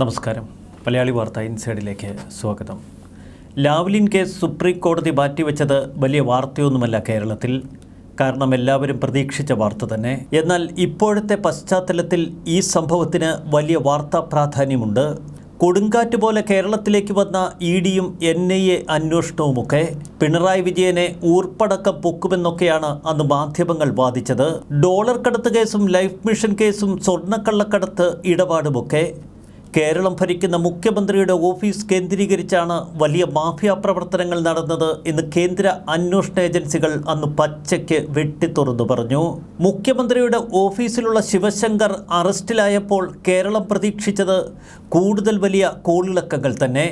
നമസ്കാരം. മലയാളി വാർത്ത ഇൻസൈഡിലേക്ക് സ്വാഗതം. ലാവ്ലിൻ കേസ് സുപ്രീം കോടതി മാറ്റിവെച്ചത് വലിയ വാർത്തയൊന്നുമല്ല കേരളത്തിൽ. കാരണം എല്ലാവരും പ്രതീക്ഷിച്ച വാർത്ത തന്നെ. എന്നാൽ ഇപ്പോഴത്തെ പശ്ചാത്തലത്തിൽ ഈ സംഭവത്തിന് വലിയ വാർത്താ പ്രാധാന്യമുണ്ട്. കൊടുങ്കാറ്റ് പോലെ കേരളത്തിലേക്ക് വന്ന ഇ ഡിയും എൻ ഐ എ അന്വേഷണവുമൊക്കെ പിണറായി വിജയനെ ഊർപ്പടക്കം പൊക്കുമെന്നൊക്കെയാണ് അന്ന് മാധ്യമങ്ങൾ വാദിച്ചത്. ഡോളർ കടത്ത് കേസും ലൈഫ് മിഷൻ കേസും സ്വർണക്കള്ളക്കടത്ത് ഇടപാടുമൊക്കെ കേരളം ഭരിക്കുന്ന മുഖ്യമന്ത്രിയുടെ ഓഫീസ് കേന്ദ്രീകരിച്ചാണ് വലിയ മാഫിയ പ്രവർത്തനങ്ങൾ നടന്നത് എന്ന് കേന്ദ്ര അന്വേഷണ ഏജൻസികൾ അന്ന് പച്ചയ്ക്ക് വെട്ടിത്തുറന്നു പറഞ്ഞു. മുഖ്യമന്ത്രിയുടെ ഓഫീസിലുള്ള ശിവശങ്കർ അറസ്റ്റിലായപ്പോൾ കേരളം പ്രതീക്ഷിച്ചത് കൂടുതൽ വലിയ കോളിളക്കങ്ങൾ തന്നെ.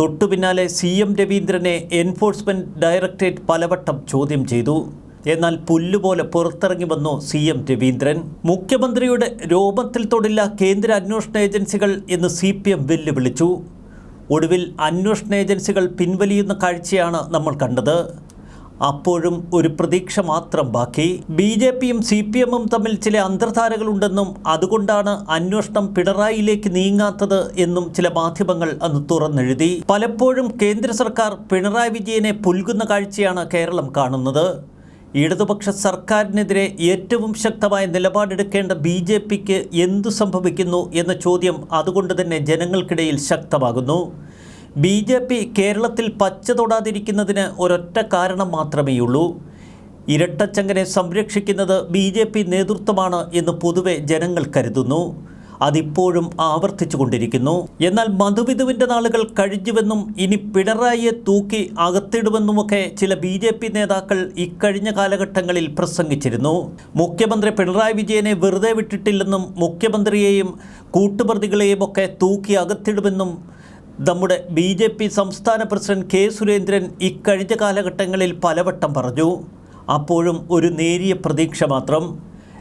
തൊട്ടു പിന്നാലെ സി എം രവീന്ദ്രനെ എൻഫോഴ്സ്മെന്റ് ഡയറക്ടറേറ്റ് പലവട്ടം ചോദ്യം ചെയ്തു. എന്നാൽ പുല്ലുപോലെ പുറത്തിറങ്ങി വന്നു സി എം രവീന്ദ്രൻ. മുഖ്യമന്ത്രിയുടെ രോമത്തിൽ തൊടില്ല കേന്ദ്ര അന്വേഷണ ഏജൻസികൾ എന്ന് സി പി എം വെല്ലുവിളിച്ചു. ഒടുവിൽ അന്വേഷണ ഏജൻസികൾ പിൻവലിയുന്ന കാഴ്ചയാണ് നമ്മൾ കണ്ടത്. അപ്പോഴും ഒരു പ്രതീക്ഷ മാത്രം ബാക്കി. ബി ജെ പിയും സി പി എമ്മും തമ്മിൽ ചില അന്തർധാരകളുണ്ടെന്നും അതുകൊണ്ടാണ് അന്വേഷണം പിണറായിയിലേക്ക് നീങ്ങാത്തത് എന്നും ചില മാധ്യമങ്ങൾ അന്ന് തുറന്നെഴുതി. പലപ്പോഴും കേന്ദ്ര സർക്കാർ പിണറായി വിജയനെ പുൽകുന്ന കാഴ്ചയാണ് കേരളം കാണുന്നത്. ഇടതുപക്ഷ സർക്കാരിനെതിരെ ഏറ്റവും ശക്തമായ നിലപാടെടുക്കേണ്ട ബി ജെ പിക്ക് എന്തു സംഭവിക്കുന്നു എന്ന ചോദ്യം അതുകൊണ്ട് തന്നെ ജനങ്ങൾക്കിടയിൽ ശക്തമാകുന്നു. ബി ജെ പി കേരളത്തിൽ പച്ച തൊടാതിരിക്കുന്നതിന് ഒരൊറ്റ കാരണം മാത്രമേയുള്ളൂ. ഇരട്ടച്ചങ്കനെ സംരക്ഷിക്കുന്നത് ബി ജെ പി നേതൃത്വമാണ് എന്ന് പൊതുവെ ജനങ്ങൾ കരുതുന്നു. അതിപ്പോഴും ആവർത്തിച്ചു കൊണ്ടിരിക്കുന്നു എന്നാൽ മധുവിധുവിന്റെ നാളുകൾ കഴിഞ്ഞുവെന്നും ഇനി പിണറായിയെ തൂക്കി അകത്തിടുമെന്നുമൊക്കെ ചില ബി ജെ പി നേതാക്കൾ ഇക്കഴിഞ്ഞ കാലഘട്ടങ്ങളിൽ പ്രസംഗിച്ചിരുന്നു. മുഖ്യമന്ത്രി പിണറായി വിജയനെ വെറുതെ വിട്ടിട്ടില്ലെന്നും മുഖ്യമന്ത്രിയെയും കൂട്ടുപ്രതികളെയും ഒക്കെ തൂക്കി അകത്തിടുമെന്നും നമ്മുടെ ബി ജെ പി സംസ്ഥാന പ്രസിഡന്റ് കെ സുരേന്ദ്രൻ ഇക്കഴിഞ്ഞ കാലഘട്ടങ്ങളിൽ പലവട്ടം പറഞ്ഞു. അപ്പോഴും ഒരു നേരിയ പ്രതീക്ഷ മാത്രം.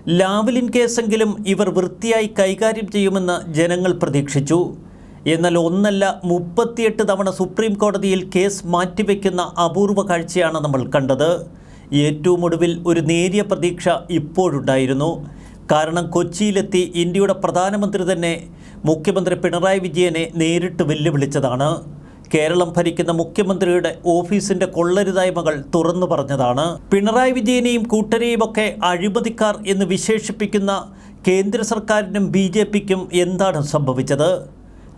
ലാവലിൻ കേസെങ്കിലും ഇവർ വൃത്തിയായി കൈകാര്യം ചെയ്യുമെന്ന് ജനങ്ങൾ പ്രതീക്ഷിച്ചു. എന്നാൽ ഒന്നല്ല മുപ്പത്തിയെട്ട് തവണ സുപ്രീം കോടതിയിൽ കേസ് മാറ്റിവെക്കുന്ന അപൂർവ കാഴ്ചയാണ് നമ്മൾ കണ്ടത്. ഏറ്റവും ഒടുവിൽ ഒരു നേരിയ പ്രതീക്ഷ ഇപ്പോഴുണ്ടായിരുന്നു. കാരണം കൊച്ചിയിലെത്തി ഇന്ത്യയുടെ പ്രധാനമന്ത്രി തന്നെ മുഖ്യമന്ത്രി പിണറായി വിജയനെ നേരിട്ട് വെല്ലുവിളിച്ചതാണ്. കേരളം ഭരിക്കുന്ന മുഖ്യമന്ത്രിയുടെ ഓഫീസിന്റെ കൊള്ളരുതായ്മകൾ തുറന്നു പറഞ്ഞതാണ്. പിണറായി വിജയനെയും കൂട്ടരെയും ഒക്കെ അഴിമതിക്കാർ എന്ന് വിശേഷിപ്പിക്കുന്ന കേന്ദ്ര സർക്കാരിനും ബി ജെ പിക്കും എന്താണ് സംഭവിച്ചത്?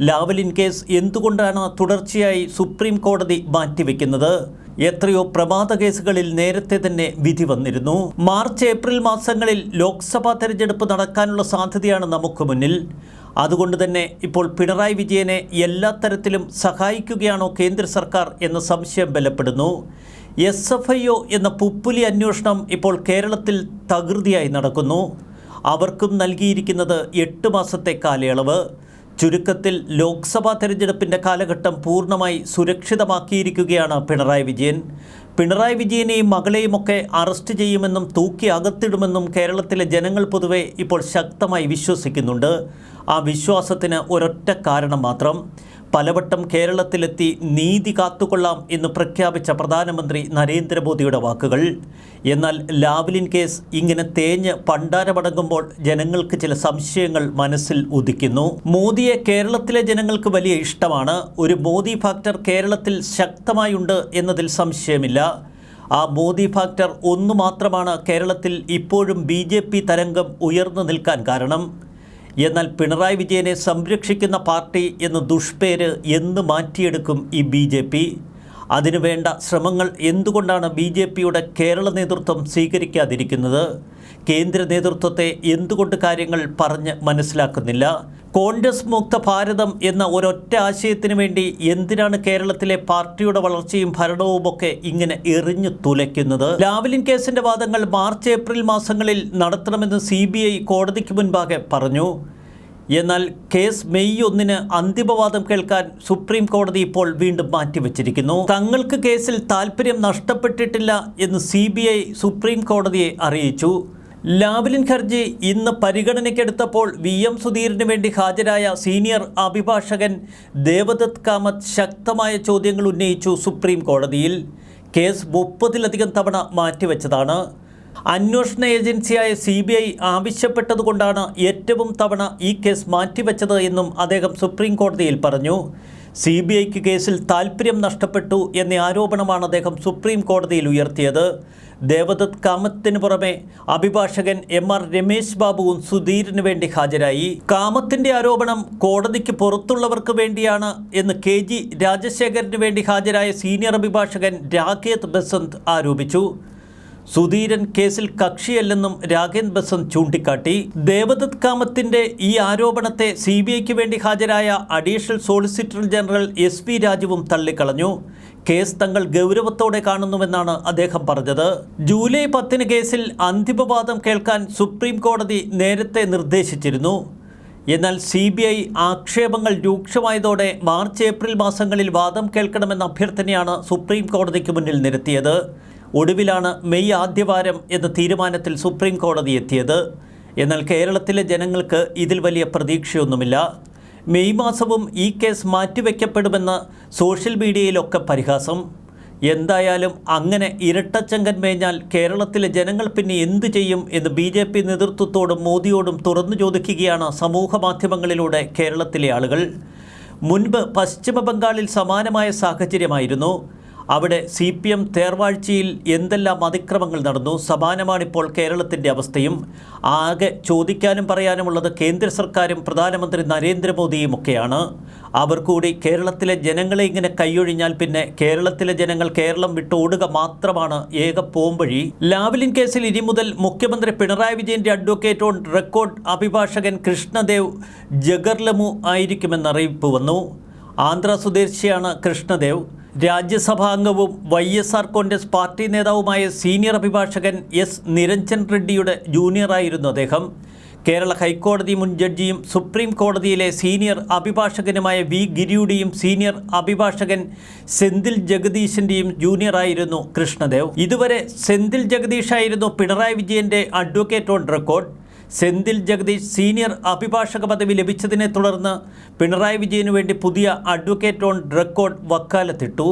ലാവലിൻ കേസ് എന്തുകൊണ്ടാണ് തുടർച്ചയായി സുപ്രീം കോടതി മാറ്റിവെക്കുന്നത്? എത്രയോ പ്രമാദ കേസുകളിൽ നേരത്തെ തന്നെ വിധി വന്നിരുന്നു. മാർച്ച് ഏപ്രിൽ മാസങ്ങളിൽ ലോക്സഭാ തെരഞ്ഞെടുപ്പ് നടക്കാനുള്ള സാധ്യതയാണ് നമുക്ക് മുന്നിൽ. അതുകൊണ്ട് തന്നെ ഇപ്പോൾ പിണറായി വിജയനെ എല്ലാ തരത്തിലും സഹായിക്കുകയാണോ കേന്ദ്ര സർക്കാർ എന്ന സംശയം ബലപ്പെടുന്നു. എസ് എഫ് ഐ ഒ എന്ന പുപ്പുലി അന്വേഷണം ഇപ്പോൾ കേരളത്തിൽ തകൃതിയായി നടക്കുന്നു. അവർക്കും നൽകിയിരിക്കുന്നത് എട്ട് മാസത്തെ കാലയളവ്. ചുരുക്കത്തിൽ ലോക്സഭാ തെരഞ്ഞെടുപ്പിന്റെ കാലഘട്ടം പൂർണമായി സുരക്ഷിതമാക്കിയിരിക്കുകയാണ് പിണറായി വിജയൻ. പിണറായി വിജയനെയും മകളെയുമൊക്കെ അറസ്റ്റ് ചെയ്യുമെന്നും തൂക്കി അകത്തിടുമെന്നും കേരളത്തിലെ ജനങ്ങൾ പൊതുവെ ഇപ്പോൾ ശക്തമായി വിശ്വസിക്കുന്നുണ്ട്. ആ വിശ്വാസത്തിന് ഒരൊറ്റ കാരണം മാത്രം. പലവട്ടം കേരളത്തിലെത്തി നീതി കാത്തുകൊള്ളാം എന്ന് പ്രഖ്യാപിച്ച പ്രധാനമന്ത്രി നരേന്ദ്രമോദിയുടെ വാക്കുകൾ. എന്നാൽ ലാവ്ലിൻ കേസ് ഇങ്ങനെ തേഞ്ഞ് പണ്ടാരമടങ്ങുമ്പോൾ ജനങ്ങൾക്ക് ചില സംശയങ്ങൾ മനസ്സിൽ ഉദിക്കുന്നു. മോദിയെ കേരളത്തിലെ ജനങ്ങൾക്ക് വലിയ ഇഷ്ടമാണ്. ഒരു മോദി ഫാക്ടർ കേരളത്തിൽ ശക്തമായുണ്ട് എന്നതിൽ സംശയമില്ല. ആ മോദി ഫാക്ടർ ഒന്നു മാത്രമാണ് കേരളത്തിൽ ഇപ്പോഴും ബി തരംഗം ഉയർന്നു നിൽക്കാൻ കാരണം. എന്നാൽ പിണറായി വിജയനെ സംരക്ഷിക്കുന്ന പാർട്ടി എന്ന ദുഷ്പേര് എന്ന് മാറ്റിയെടുക്കും ഈ ബി അതിനുവേണ്ട ശ്രമങ്ങൾ എന്തുകൊണ്ടാണ് ബി ജെ പിയുടെ കേരള നേതൃത്വം സ്വീകരിക്കാതിരിക്കുന്നത്? കേന്ദ്ര നേതൃത്വത്തെ എന്തുകൊണ്ട് കാര്യങ്ങൾ പറഞ്ഞ് മനസ്സിലാക്കുന്നില്ല? കോൺഗ്രസ് മുക്ത ഭാരതം എന്ന ഒരൊറ്റ ആശയത്തിനു വേണ്ടി എന്തിനാണ് കേരളത്തിലെ പാർട്ടിയുടെ വളർച്ചയും ഭരണവും ഒക്കെ ഇങ്ങനെ എറിഞ്ഞു തുലയ്ക്കുന്നത്? ലാവലിൻ കേസിന്റെ വാദങ്ങൾ മാർച്ച് ഏപ്രിൽ മാസങ്ങളിൽ നടത്തണമെന്ന് സി കോടതിക്ക് മുൻപാകെ പറഞ്ഞു. എന്നാൽ കേസ് മെയ് ഒന്നിന് അന്തിമവാദം കേൾക്കാൻ സുപ്രീം കോടതി ഇപ്പോൾ വീണ്ടും മാറ്റിവെച്ചിരിക്കുന്നു. തങ്ങൾക്ക് കേസിൽ താല്പര്യം നഷ്ടപ്പെട്ടിട്ടില്ല എന്ന് സി ബി ഐ സുപ്രീം കോടതിയെ അറിയിച്ചു. ലാവ്ലിൻ ഹർജി ഇന്ന് പരിഗണനയ്ക്കെടുത്തപ്പോൾ വി എം സുധീറിന് വേണ്ടി ഹാജരായ സീനിയർ അഭിഭാഷകൻ ദേവദത്ത് കാമത്ത് ശക്തമായ ചോദ്യങ്ങൾ ഉന്നയിച്ചു സുപ്രീം കോടതിയിൽ. കേസ് മുപ്പതിലധികം തവണ മാറ്റിവെച്ചതാണ്. അന്വേഷണ ഏജൻസിയായ സി ബി ഐ ആവശ്യപ്പെട്ടതുകൊണ്ടാണ് ഏറ്റവും തവണ ഈ കേസ് മാറ്റിവെച്ചത് എന്നും അദ്ദേഹം സുപ്രീം കോടതിയിൽ പറഞ്ഞു. സി ബി ഐക്ക് കേസിൽ താൽപ്പര്യം നഷ്ടപ്പെട്ടു എന്ന ആരോപണമാണ് അദ്ദേഹം സുപ്രീം കോടതിയിൽ ഉയർത്തിയത്. ദേവദത്ത് കാമത്തിന് പുറമെ അഭിഭാഷകൻ എം ആർ രമേശ് ബാബുവും സുധീരിന് വേണ്ടി ഹാജരായി. കാമത്തിന്റെ ആരോപണം കോടതിക്ക് പുറത്തുള്ളവർക്ക് വേണ്ടിയാണ് എന്ന് കെ ജി രാജശേഖരന് വേണ്ടി ഹാജരായ സീനിയർ അഭിഭാഷകൻ രാകേത് ബസന്ത് ആരോപിച്ചു. സുധീരൻ കേസിൽ കക്ഷിയല്ലെന്നും രാഘേൻ ബസന്ത് ചൂണ്ടിക്കാട്ടി. ദേവദത്ത് കാമത്തിന്റെ ഈ ആരോപണത്തെ സി ബി ഐക്ക് വേണ്ടി ഹാജരായ additional solicitor general S P രാജുവും തള്ളിക്കളഞ്ഞു. കേസ് തങ്ങൾ ഗൗരവത്തോടെ കാണുന്നുവെന്നാണ് അദ്ദേഹം പറഞ്ഞത്. ജൂലൈ പത്തിന് കേസിൽ അന്തിമവാദം കേൾക്കാൻ സുപ്രീം കോടതി നേരത്തെ നിർദ്ദേശിച്ചിരുന്നു. എന്നാൽ സി ബി ഐ ആക്ഷേപങ്ങൾ രൂക്ഷമായതോടെ മാർച്ച് ഏപ്രിൽ മാസങ്ങളിൽ വാദം കേൾക്കണമെന്ന അഭ്യർത്ഥനയാണ് സുപ്രീം കോടതിക്ക് മുന്നിൽ നിരത്തിയത്. ഒടുവിലാണ് മെയ് ആദ്യവാരം എന്ന തീരുമാനത്തിൽ സുപ്രീം കോടതി എത്തിയത്. എന്നാൽ കേരളത്തിലെ ജനങ്ങൾക്ക് ഇതിൽ വലിയ പ്രതീക്ഷയൊന്നുമില്ല. മെയ് മാസവും ഈ കേസ് മാറ്റിവെക്കപ്പെടുമെന്ന് സോഷ്യൽ മീഡിയയിലൊക്കെ പരിഹാസം. എന്തായാലും അങ്ങനെ ഇരട്ടച്ചങ്കൻ മേഞ്ഞാൽ കേരളത്തിലെ ജനങ്ങൾ പിന്നെ എന്തു ചെയ്യും എന്ന് ബി ജെ പി നേതൃത്വത്തോടും മോദിയോടും തുറന്നു ചോദിക്കുകയാണ് സമൂഹ മാധ്യമങ്ങളിലൂടെ കേരളത്തിലെ ആളുകൾ. മുൻപ് പശ്ചിമ ബംഗാളിൽ സമാനമായ സാഹചര്യമായിരുന്നു. അവിടെ സി പി എം തേർവാഴ്ചയിൽ എന്തെല്ലാം അതിക്രമങ്ങൾ നടന്നു? സമാനമാണിപ്പോൾ കേരളത്തിന്റെ അവസ്ഥയും. ആകെ ചോദിക്കാനും പറയാനുമുള്ളത് കേന്ദ്ര സർക്കാരും പ്രധാനമന്ത്രി നരേന്ദ്രമോദിയും ഒക്കെയാണ്. അവർ കൂടി കേരളത്തിലെ ജനങ്ങളെ ഇങ്ങനെ കൈയൊഴിഞ്ഞാൽ പിന്നെ കേരളത്തിലെ ജനങ്ങൾ കേരളം വിട്ടോടുക മാത്രമാണ് ഏക പോംവഴി. ലാവ്ലിൻ കേസിൽ ഇനി മുതൽ മുഖ്യമന്ത്രി പിണറായി വിജയന്റെ അഡ്വക്കേറ്റ് ഓൺ റെക്കോർഡ് അഭിഭാഷകൻ കൃഷ്ണദേവ് ജഗർലമു ആയിരിക്കുമെന്നറിയിപ്പ് വന്നു. ആന്ധ്ര സ്വദേശിയാണ് കൃഷ്ണദേവ്. രാജ്യസഭാ അംഗവും Y S R Congress party നേതാവുമായ സീനിയർ അഭിഭാഷകൻ എസ് നിരഞ്ജൻ റെഡ്ഡിയുടെ ജൂനിയറായിരുന്നു അദ്ദേഹം. കേരള ഹൈക്കോടതി മുൻ ജഡ്ജിയും സുപ്രീം കോടതിയിലെ സീനിയർ അഭിഭാഷകനുമായ വി ഗിരിയുടെയും സീനിയർ അഭിഭാഷകൻ സെന്തിൽ ജഗദീശിന്റെയും ജൂനിയറായിരുന്നു കൃഷ്ണദേവ്. ഇതുവരെ സെന്തിൽ ജഗദീഷായിരുന്നു പിണറായി വിജയന്റെ advocate on record. Senthil Jagadeesh senior അഭിഭാഷക പദവി ലഭിച്ചതിനെ തുടർന്ന് പിണറായി വിജയനു വേണ്ടി പുതിയ അഡ്വക്കേറ്റ് ഓൺ റെക്കോർഡ് വക്കാലത്തിട്ടു.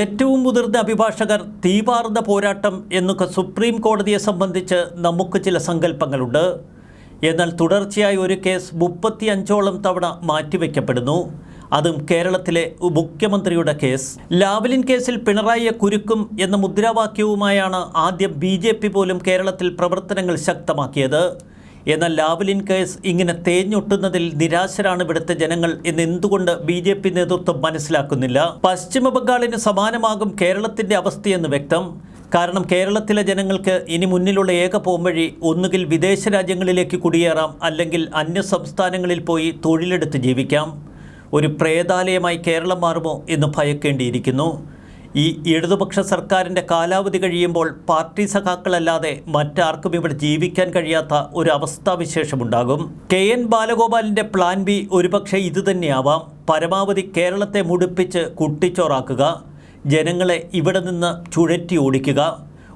ഏറ്റവും മുതിർന്ന അഭിഭാഷകർ തീപാർന്ന പോരാട്ടം എന്നൊക്കെ സുപ്രീം കോടതിയെ സംബന്ധിച്ച് നമുക്ക് ചില സങ്കല്പങ്ങളുണ്ട്. എന്നാൽ തുടർച്ചയായി ഒരു കേസ് മുപ്പത്തി അഞ്ചോളം തവണ മാറ്റിവെക്കപ്പെടുന്നു. അതും കേരളത്തിലെ മുഖ്യമന്ത്രിയുടെ കേസ്. ലാവലിൻ കേസിൽ പിണറായിയെ കുരുക്കും എന്ന മുദ്രാവാക്യവുമായാണ് ആദ്യം ബി പോലും കേരളത്തിൽ പ്രവർത്തനങ്ങൾ ശക്തമാക്കിയത്. എന്നാൽ ലാവ്ലിൻ കേസ് ഇങ്ങനെ തേഞ്ഞൊട്ടുന്നതിൽ നിരാശരാണ് ഇവിടുത്തെ ജനങ്ങൾ എന്ന് എന്തുകൊണ്ട് ബി ജെ പി നേതൃത്വം മനസ്സിലാക്കുന്നില്ല? പശ്ചിമ ബംഗാളിന് സമാനമാകും കേരളത്തിന്റെ അവസ്ഥയെന്ന് വ്യക്തം. കാരണം കേരളത്തിലെ ജനങ്ങൾക്ക് ഇനി മുന്നിലുള്ള ഏക പോംവഴി ഒന്നുകിൽ വിദേശ രാജ്യങ്ങളിലേക്ക് കുടിയേറാം അല്ലെങ്കിൽ അന്യ സംസ്ഥാനങ്ങളിൽ പോയി തൊഴിലെടുത്ത് ജീവിക്കാം. ഒരു പ്രേതാലയമായി കേരളം മാറുമോ എന്ന് ഭയക്കേണ്ടിയിരിക്കുന്നു. ഈ ഇടതുപക്ഷ സർക്കാരിന്റെ കാലാവധി കഴിയുമ്പോൾ പാർട്ടി സഖാക്കളല്ലാതെ മറ്റാർക്കും ഇവിടെ ജീവിക്കാൻ കഴിയാത്ത ഒരു അവസ്ഥാവിശേഷമുണ്ടാകും. കെ എൻ ബാലഗോപാലിന്റെ പ്ലാൻ ബി ഒരുപക്ഷെ ഇതുതന്നെയാവാം പരമാവധി കേരളത്തെ മുടിപ്പിച്ച് കുട്ടിച്ചോറാക്കുക. ജനങ്ങളെ ഇവിടെ നിന്ന് ചുഴറ്റി ഓടിക്കുക.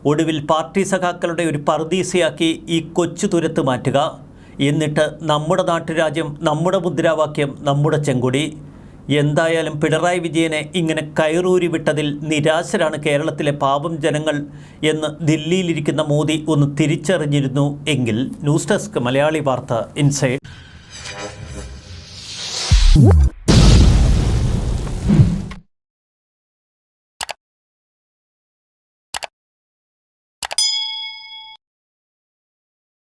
ഒടുവിൽ പാർട്ടി സഖാക്കളുടെ ഒരു പർദീസയാക്കി ഈ കൊച്ചു തുരത്ത് മാറ്റുക. എന്നിട്ട് നമ്മുടെ നാട്ടുരാജ്യം നമ്മുടെ മുദ്രാവാക്യം നമ്മുടെ ചെങ്കൊടി. എന്തായാലും പിണറായി വിജയനെ ഇങ്ങനെ കയറൂരി വിട്ടതിൽ നിരാശരാണ് കേരളത്തിലെ പാവം ജനങ്ങൾ എന്ന് ദില്ലിയിലിരിക്കുന്ന മോദി ഒന്ന് തിരിച്ചറിഞ്ഞിരുന്നു എങ്കിൽ ന്യൂസ് ഡെസ്ക് മലയാളി വാർത്ത ഇൻസൈഡ്